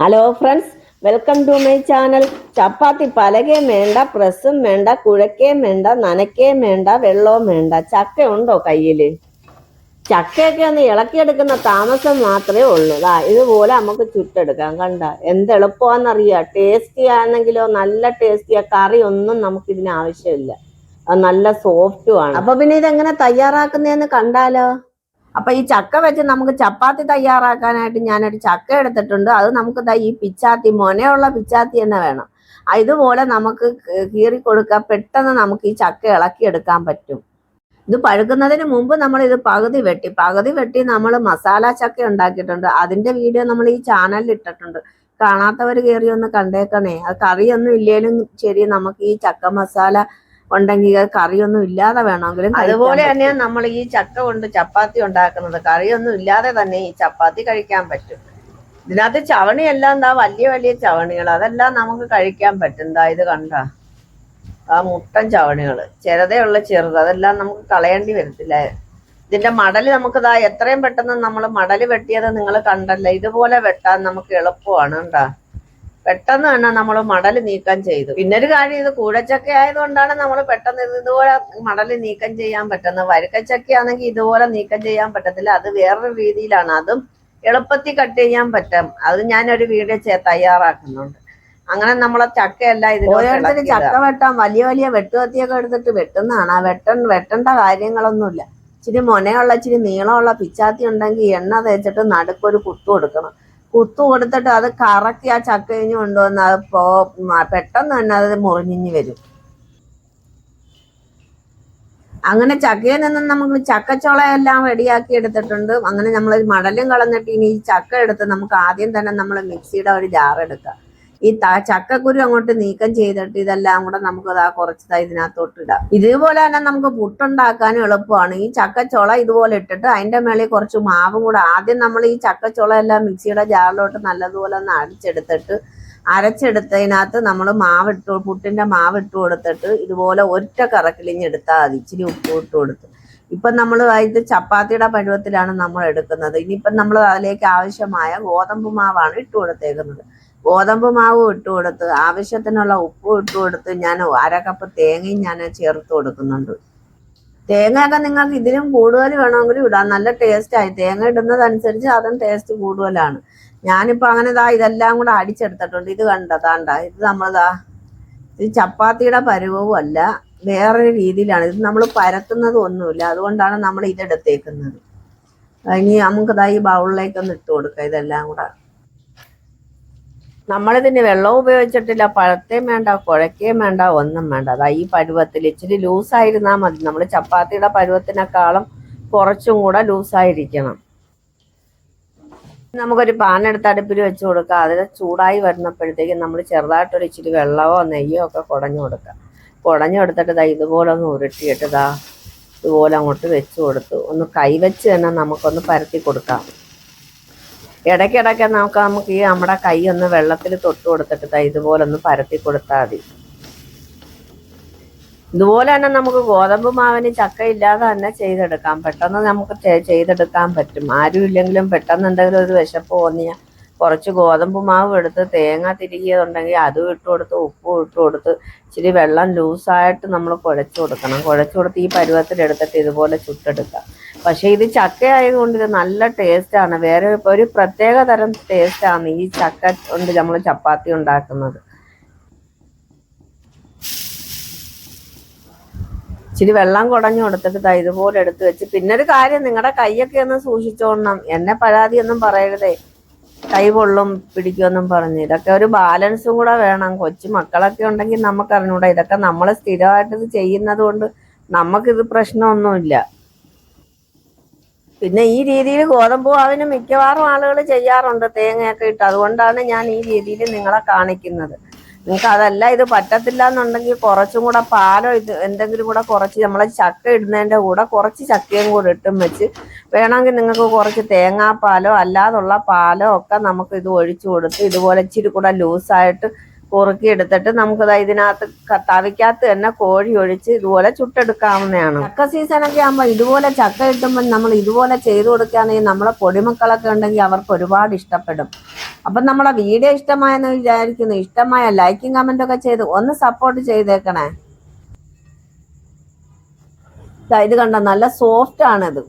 Hello friends welcome to my channel ചപ്പാത്തി പലകയും വേണ്ട പ്രസ്സും വേണ്ട കുഴക്കയും വേണ്ട നനയ്ക്കയും വേണ്ട വെള്ളവും വേണ്ട ചക്ക ഉണ്ടോ കയ്യിൽ ചക്കയൊക്കെ ഒന്ന് ഇളക്കിയെടുക്കുന്ന താമസം മാത്രമേ ഉള്ളൂ ആ ഇതുപോലെ നമുക്ക് ചുട്ടെടുക്കാം കണ്ട എന്ത് എളുപ്പമാണെന്നറിയാം ടേസ്റ്റി ആണെങ്കിലോ നല്ല ടേസ്റ്റിയാ കറി ഒന്നും നമുക്ക് ഇതിന് ആവശ്യമില്ല. നല്ല സോഫ്റ്റുമാണ് അപ്പൊ പിന്നെ ഇതെങ്ങനെ തയ്യാറാക്കുന്നതെന്ന് കണ്ടാലോ? അപ്പൊ ഈ ചക്ക വെച്ച് നമുക്ക് ചപ്പാത്തി തയ്യാറാക്കാനായിട്ട് ഞാനൊരു ചക്ക എടുത്തിട്ടുണ്ട്. അത് നമുക്ക് ദാ ഈ പിച്ചാത്തി മൊനയുള്ള പിച്ചാത്തി തന്നെ വേണം. ഇതുപോലെ നമുക്ക് കീറി കൊടുക്കാം പെട്ടെന്ന് നമുക്ക് ഈ ചക്ക ഇളക്കി എടുക്കാൻ പറ്റും. ഇത് പഴുക്കുന്നതിന് മുമ്പ് നമ്മൾ ഇത് പകുതി വെട്ടി. പകുതി വെട്ടി നമ്മൾ മസാല ചക്ക ഉണ്ടാക്കിയിട്ടുണ്ട്. അതിന്റെ വീഡിയോ നമ്മൾ ഈ ചാനലിൽ ഇട്ടിട്ടുണ്ട്. കാണാത്തവർ കയറി ഒന്ന് കണ്ടേക്കണേ. അത് കറിയൊന്നും ഇല്ലേലും ശരി നമുക്ക് ഈ ചക്ക മസാല ഉണ്ടെങ്കിൽ കറിയൊന്നും ഇല്ലാതെ വേണമെങ്കിലും അതുപോലെ തന്നെയാണ് നമ്മൾ ഈ ചക്ക കൊണ്ട് ചപ്പാത്തി ഉണ്ടാക്കുന്നത്. കറിയൊന്നും ഇല്ലാതെ തന്നെ ഈ ചപ്പാത്തി കഴിക്കാൻ പറ്റും. ഇതിനകത്ത് ചവണിയെല്ലാം എന്താ വലിയ വലിയ ചവണികൾ അതെല്ലാം നമുക്ക് കഴിക്കാൻ പറ്റും. എന്താ ഇത് കണ്ട. ആ മുട്ടൻ ചവണികൾ ചെറുതയുള്ള ചെറുത്. അതെല്ലാം നമുക്ക് കളയേണ്ടി വരത്തില്ല. ഇതിന്റെ മടൽ നമുക്ക് ദാ എത്രയും പെട്ടെന്ന് നമ്മൾ മടൽ വെട്ടിയത് നിങ്ങൾ കണ്ടല്ലോ? ഇതുപോലെ വെട്ടാൻ നമുക്ക് എളുപ്പമാണ്. കണ്ടാ? പെട്ടെന്ന് തന്നെ നമ്മൾ മടൽ നീക്കം ചെയ്തു. പിന്നെ ഒരു കാര്യം ഇത് കൂടച്ചക്ക ആയതുകൊണ്ടാണ് നമ്മൾ പെട്ടെന്ന് ഇതുപോലെ മടൽ നീക്കം ചെയ്യാൻ പറ്റുന്നത്. വരക്കച്ചക്കയാണെങ്കിൽ ഇതുപോലെ നീക്കം ചെയ്യാൻ പറ്റത്തില്ല. അത് വേറൊരു രീതിയിലാണ്. അതും എളുപ്പത്തിൽ കട്ട് ചെയ്യാൻ പറ്റും. അത് ഞാനൊരു വീഡിയോ ചെയ്യാൻ തയ്യാറാക്കുന്നുണ്ട്. അങ്ങനെ നമ്മളെ ചക്കയല്ല ഇത് ഓരോരുത്തരും ചക്ക വെട്ടാൻ വലിയ വലിയ വെട്ടുകത്തിയൊക്കെ എടുത്തിട്ട് വെട്ടുന്നതാണ്. ആ വെട്ട വെട്ടേണ്ട കാര്യങ്ങളൊന്നുമില്ല. ഇച്ചിരി മൊനയുള്ള ഇച്ചിരി നീളമുള്ള പിച്ചാത്തി ഉണ്ടെങ്കിൽ എണ്ണ തേച്ചിട്ട് നടുക്കൊരു കുത്തു കൊടുക്കണം. കുത്തു കൊടുത്തിട്ട് അത് കറക്കി ആ ചക്ക കഴിഞ്ഞ് കൊണ്ടുവന്ന് അത് പോ പെട്ടെന്ന് തന്നെ അത് മുറിഞ്ഞിഞ്ഞ് വരും. അങ്ങനെ ചക്കയിൽ നിന്നും നമുക്ക് ചക്കച്ചോളയെല്ലാം റെഡിയാക്കി എടുത്തിട്ടുണ്ട്. അങ്ങനെ നമ്മൾ മടലും കളഞ്ഞിട്ട് ഇനി ഈ ചക്ക എടുത്ത് നമുക്ക് ആദ്യം തന്നെ നമ്മൾ മിക്സിയുടെ ഒരു ജാർ എടുക്കുക ഈ ചക്കക്കുരു അങ്ങോട്ട് നീക്കം ചെയ്തിട്ട് ഇതെല്ലാം കൂടെ നമുക്ക് ഇതാ കുറച്ചതായി ദാ ഇതിനകത്തോട്ട് ഇടാം. ഇതുപോലെ തന്നെ നമുക്ക് പുട്ടുണ്ടാക്കാനും എളുപ്പമാണ്. ഈ ചക്കച്ചോള ഇതുപോലെ ഇട്ടിട്ട് അതിന്റെ മേളിൽ കുറച്ച് മാവും കൂടെ ആദ്യം നമ്മൾ ഈ ചക്കച്ചോള എല്ലാം മിക്സിയുടെ ജാറിലോട്ട് നല്ലതുപോലെ ഒന്ന് അടിച്ചെടുത്തിട്ട് അരച്ചെടുത്തതിനകത്ത് നമ്മൾ മാവ് ഇട്ട് പുട്ടിന്റെ മാവ് ഇട്ടു കൊടുത്തിട്ട് ഇതുപോലെ ഒറ്റ കറക്കിലിഞ്ഞെടുത്താൽ മതി. ഇച്ചിരി ഉപ്പ് ഇട്ട് കൊടുത്ത്. ഇപ്പം നമ്മൾ ഇത് ചപ്പാത്തിയുടെ പരുവത്തിലാണ് നമ്മൾ എടുക്കുന്നത്. ഇനിയിപ്പം നമ്മൾ അതിലേക്ക് ആവശ്യമായ ഗോതമ്പ് മാവാണ് ഇട്ട് കൊടുത്തേക്കുന്നത്. ഗോതമ്പ് മാവ് ഇട്ട് കൊടുത്ത് ആവശ്യത്തിനുള്ള ഉപ്പ് ഇട്ട് കൊടുത്ത് ഞാൻ അരക്കപ്പ് കപ്പ് തേങ്ങയും ഞാൻ ചേർത്ത് കൊടുക്കുന്നുണ്ട്. തേങ്ങയൊക്കെ നിങ്ങൾക്ക് ഇതിലും കൂടുതൽ വേണമെങ്കിലും ഇടാം. നല്ല ടേസ്റ്റ് ആയി. തേങ്ങ ഇടുന്നതനുസരിച്ച് അതും ടേസ്റ്റ് കൂടുതലാണ്. ഞാനിപ്പോൾ അങ്ങനെ ദാ ഇതെല്ലാം കൂടെ അടിച്ചെടുത്തിട്ടുണ്ട്. ഇത് കണ്ട? താണ്ട ഇത് നമ്മളിതാ ഇത് ചപ്പാത്തിയുടെ പരുവവും അല്ല വേറൊരു രീതിയിലാണ്. ഇത് നമ്മൾ പരത്തുന്നത് ഒന്നുമില്ല. അതുകൊണ്ടാണ് നമ്മൾ ഇതെടുത്തേക്കുന്നത് ഇനി നമുക്കിതാ ഈ ബൗളിലേക്ക് ഒന്ന് ഇട്ട് കൊടുക്കാം. ഇതെല്ലാം കൂടെ. നമ്മളിതിന് വെള്ളം ഉപയോഗിച്ചിട്ടില്ല പഴത്തേം വേണ്ട കുഴക്കുകയും വേണ്ട ഒന്നും വേണ്ട. അതാ ഈ പരുവത്തിൽ ഇച്ചിരി ലൂസായിരുന്നാൽ മതി. നമ്മൾ ചപ്പാത്തിയുടെ പരുവത്തിനേക്കാളും കുറച്ചും കൂടെ ലൂസായിരിക്കണം. നമുക്കൊരു പാൻ എടുത്ത് അടുപ്പിൽ വെച്ച് കൊടുക്കുക. അതിൽ ചൂടായി വരുന്നപ്പോഴത്തേക്കും നമ്മൾ ചെറുതായിട്ടൊരു ഇച്ചിരി വെള്ളമോ നെയ്യോ ഒക്കെ കുടഞ്ഞു കൊടുക്കുക. കുടഞ്ഞു കൊടുത്തിട്ട് ഇതാ ഇതുപോലെ ഒന്ന് ഉരുട്ടിയിട്ട് ഇതാ ഇതുപോലെ അങ്ങോട്ട് വെച്ച് കൊടുത്തു ഒന്ന് കൈവച്ച് തന്നെ നമുക്കൊന്ന് പരത്തി കൊടുക്കാം. ഇടയ്ക്കിടയ്ക്ക് നമുക്ക് നമുക്ക് ഈ നമ്മുടെ കൈ ഒന്ന് വെള്ളത്തിൽ തൊട്ട് കൊടുത്തിട്ട് ഇതുപോലെ ഒന്ന് പരത്തി കൊടുത്താൽ മതി. ഇതുപോലെ തന്നെ നമുക്ക് ഗോതമ്പ് മാവിന് ചക്ക ഇല്ലാതെ തന്നെ ചെയ്തെടുക്കാം. പെട്ടെന്ന് നമുക്ക് ചെയ്തെടുക്കാൻ പറ്റും. ആരും ഇല്ലെങ്കിലും പെട്ടെന്ന് എന്തെങ്കിലും ഒരു വിശപ്പ് തോന്നിയ കുറച്ച് ഗോതമ്പ് മാവ് എടുത്ത് തേങ്ങ തിരികിയതുണ്ടെങ്കിൽ അതും ഇട്ട് കൊടുത്ത് ഉപ്പും ഇട്ട് കൊടുത്ത് ഇച്ചിരി വെള്ളം ലൂസായിട്ട് നമ്മൾ കുഴച്ച് കൊടുക്കണം. കുഴച്ച് കൊടുത്ത് ഈ പരുവത്തിലെടുത്തിട്ട് ഇതുപോലെ ചുട്ടെടുക്കാം. പക്ഷേ ഇത് ചക്ക ആയതുകൊണ്ട് ഇത് നല്ല ടേസ്റ്റാണ് വേറെ ഒരു പ്രത്യേക തരം ടേസ്റ്റാണ് ഈ ചക്ക കൊണ്ട് നമ്മൾ ചപ്പാത്തി ഉണ്ടാക്കുന്നത്. ഇച്ചിരി വെള്ളം കുടഞ്ഞു കൊടുത്തിട്ട് ഇതുപോലെ എടുത്ത് വെച്ച്. പിന്നെ ഒരു കാര്യം നിങ്ങളുടെ കൈയൊക്കെ ഒന്ന് സൂക്ഷിച്ചോണം. എന്നെ പരാതിയൊന്നും പറയരുതേ. കൈ കൊള്ളും പിടിക്കുമെന്നും പറഞ്ഞു. ഇതൊക്കെ ഒരു ബാലൻസും കൂടെ വേണം. കൊച്ചു മക്കളൊക്കെ ഉണ്ടെങ്കിൽ നമുക്ക് അറിഞ്ഞൂടാ. ഇതൊക്കെ നമ്മൾ സ്ഥിരമായിട്ട് ചെയ്യുന്നത് കൊണ്ട് നമുക്കിത് പ്രശ്നമൊന്നുമില്ല. പിന്നെ ഈ രീതിയിൽ ഗോതമ്പ് മാവിന് മിക്കവാറും ആളുകൾ ചെയ്യാറുണ്ട്. തേങ്ങയൊക്കെ ഇട്ട്. അതുകൊണ്ടാണ് ഞാൻ ഈ രീതിയിൽ നിങ്ങളെ കാണിക്കുന്നത്. നിങ്ങൾക്ക് അതല്ല ഇത് പറ്റത്തില്ല എന്നുണ്ടെങ്കിൽ കുറച്ചും കൂടെ പാലോ ഇത് എന്തെങ്കിലും കൂടെ കുറച്ച് നമ്മളെ ചക്ക ഇടുന്നതിന്റെ കൂടെ കുറച്ച് ചക്കയും കൂടെ ഇട്ടും വെച്ച് വേണമെങ്കിൽ നിങ്ങൾക്ക് കുറച്ച് തേങ്ങാപ്പാലോ അല്ലാതുള്ള പാലോ ഒക്കെ നമുക്ക് ഇത് ഒഴിച്ചു കൊടുത്ത് ഇതുപോലെ ഇച്ചിരി കൂടെ ലൂസായിട്ട് കുറുക്കി എടുത്തിട്ട് നമുക്ക് ഇതിനകത്ത് തവിക്കാത്ത തന്നെ കോഴി ഒഴിച്ച് ഇതുപോലെ ചുട്ടെടുക്കാവുന്നതാണ്. ചക്ക സീസണൊക്കെ ആകുമ്പോൾ ഇതുപോലെ ചക്ക കിട്ടുമ്പോൾ നമ്മൾ ഇതുപോലെ ചെയ്തു കൊടുക്കുകയാണെങ്കിൽ നമ്മളെ പൊടിമക്കളൊക്കെ ഉണ്ടെങ്കിൽ അവർക്ക് ഒരുപാട് ഇഷ്ടപ്പെടും. അപ്പം നമ്മളെ വീഡിയോ ഇഷ്ടമായെന്ന് വിചാരിക്കുന്നു. ഇഷ്ടമായ ലൈക്കും കമന്റും ഒക്കെ ചെയ്ത് ഒന്ന് സപ്പോർട്ട് ചെയ്തേക്കണേ. ഇത് കണ്ട? നല്ല സോഫ്റ്റ് ആണിത്.